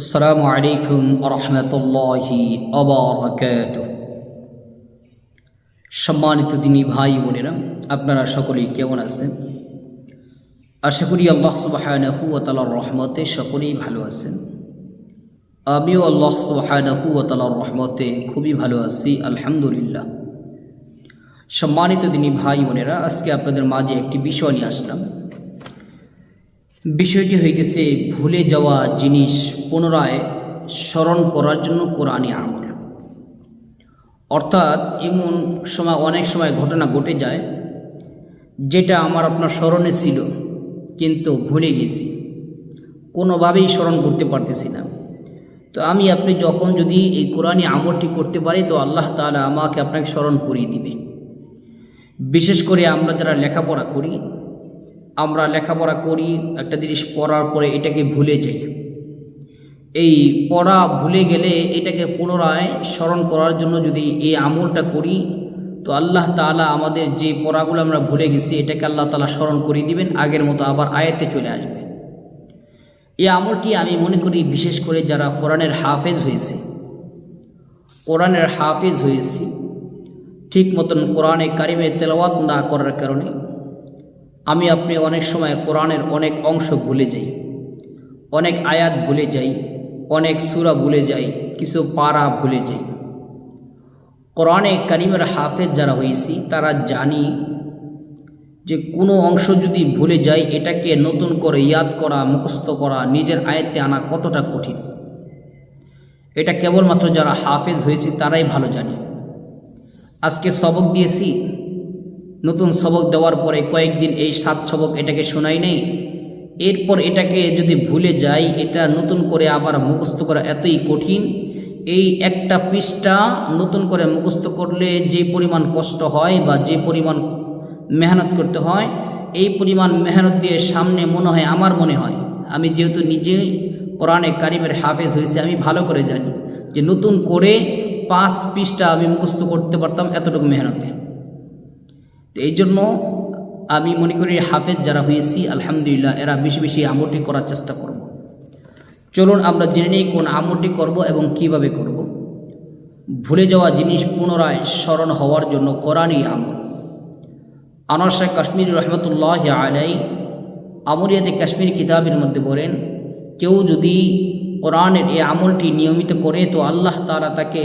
আসসালামু আলাইকুম রহমতুল্লাহি অবরকাত সম্মানিত দিনী ভাই বোনেরা, আপনারা সকলেই কেমন আছেন? আশা করি আল্লাহ সুবাহানহু তালার রহমতে সকলেই ভালো আছেন। আমিও আল্লাহ সুবাহানহু তালার রহমতে খুবই ভালো আছি, আলহামদুলিল্লাহ। সম্মানিত দিনী ভাই বোনেরা, আজকে আপনাদের মাঝে একটি বিষয় নিয়ে আসলাম। বিষয়টি হয়ে গেছে ভুলে যাওয়া জিনিস পুনরায় স্মরণ করার জন্য কোরআনে আমল। অর্থাৎ এমন সময়, অনেক সময় ঘটনা ঘটে যায়, যেটা আমার আপনার স্মরণে ছিল, কিন্তু ভুলে গেছি। কোনোভাবেই স্মরণ করতে পারতেছি না। তো আমি আপনি যখন যদি এই কোরআনে আমলটি করতে পারি, তো আল্লাহ তাআলা আমাকে আপনাকে স্মরণ করিয়ে দিবে। বিশেষ করে আমরা যারা লেখাপড়া করি আমরা লেখাপড়া করি, একটা জিনিস পড়ার পরে এটাকে ভুলে যাই। এই পড়া ভুলে গেলে এটাকে পুনরায় স্মরণ করার জন্য যদি এই আমলটা করি, তো আল্লাহ তাআলা আমাদের যে পড়াগুলো আমরা ভুলে গেছি, এটাকে আল্লাহ তাআলা স্মরণ করিয়ে দিবেন, আগের মতো আবার আয়াতে চলে আসবে। এই আমলটি আমি মনে করি বিশেষ করে যারা কোরআনের হাফেজ হয়েছে, কোরআনের হাফেজ হয়েছি, ঠিক মতন কোরআনে কারিমে তেলাওয়াত না করার কারণে আমি আপনি অনেক সময় কোরআনের অনেক অংশ ভুলে যাই। অনেক আয়াত ভুলে যাই, অনেক সুরা ভুলে যাই, কিছু পারা ভুলে যাই। কোরআনে কারিমের হাফেজ যারা হয়েছি, তারা জানি যে কোনো অংশ যদি ভুলে যায় এটাকে নতুন করে ইয়াদ করা, মুখস্থ করা, নিজের আয়ত্তে আনা কতটা কঠিন। এটা কেবলমাত্র যারা হাফেজ হয়েছে, তারাই ভালো জানে। আজকে সবক দিয়েছি নতুন সবক দেওয়ার পরে কয়েকদিন এই সাত সবক এটাকে শোনাই নেই। এরপর এটাকে যদি ভুলে যাই, এটা নতুন করে আবার মুখস্থ করা এতই কঠিন। এই একটা পৃষ্ঠা নতুন করে মুখস্থ করলে যে পরিমাণ কষ্ট হয় বা যে পরিমাণ মেহনত করতে হয়, এই পরিমাণ মেহনত দিয়ে সামনে মনে হয় আমার মনে হয়। আমি যেহেতু নিজে কোরআনে কারিমের হাফেজ হয়েছে, আমি ভালো করে জানি যে নতুন করে পাঁচ পৃষ্ঠা আমি মুখস্থ করতে পারতাম এতটুকু মেহনতে। তো এই জন্য আমি মনে করি হাফেজ যারা হয়েছি, আলহামদুলিল্লাহ, এরা বেশি বেশি আমলটি করার চেষ্টা করব। চলুন আমরা জেনে নিই কোন আমলটি করব এবং কীভাবে করব। ভুলে যাওয়া জিনিস পুনরায় স্মরণ হওয়ার জন্য কোরআনই আমল আনোয়ার শাহ কাশ্মীর রহমতুল্লাহ আলাই আমরিয়াতে কাশ্মীর কিতাবের মধ্যে বলেন, কেউ যদি কোরআনের এই আমলটি নিয়মিত করে, তো আল্লাহ তারা তাকে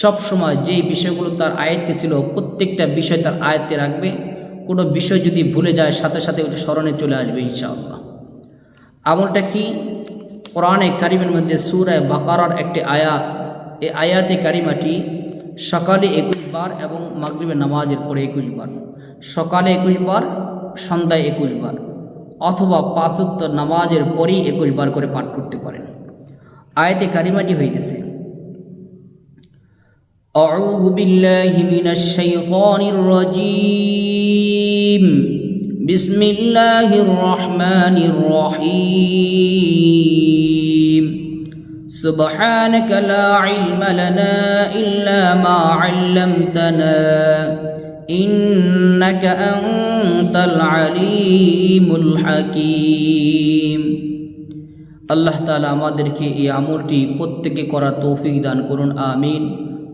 সবসময় যে বিষয়গুলো তার আয়ত্তে ছিল প্রত্যেকটা বিষয় তার আয়ত্তে রাখবে। কোনো বিষয় যদি ভুলে যায়, সাথে সাথে ওটা স্মরণে চলে আসবে ইনশাআল্লাহ। আমলটা কি? কোরআনে কারিমের মধ্যে সুরায় বাকারার একটি আয়াত। এই আয়াতে কারিমাটি সকালে একুশ বার এবং মাগরিবের নামাজের পরে একুশ বার। সকালে একুশ বার, সন্ধ্যায় একুশ বার অথবা পাঁচোত্তর নামাজের পরেই একুশ বার করে পাঠ করতে পারেন। আয়াতে কারিমাটি হইতেছে أعوذ بالله من الشيطان الرجيم بسم الله الرحمن الرحيم سبحانك لا علم لنا إلا ما علمتنا إنك أنت العليم الحكيم আল্লাহ তালা আমাদেরকে এই আমলটি প্রত্যেকে করার তৌফিক দান করুন আমিন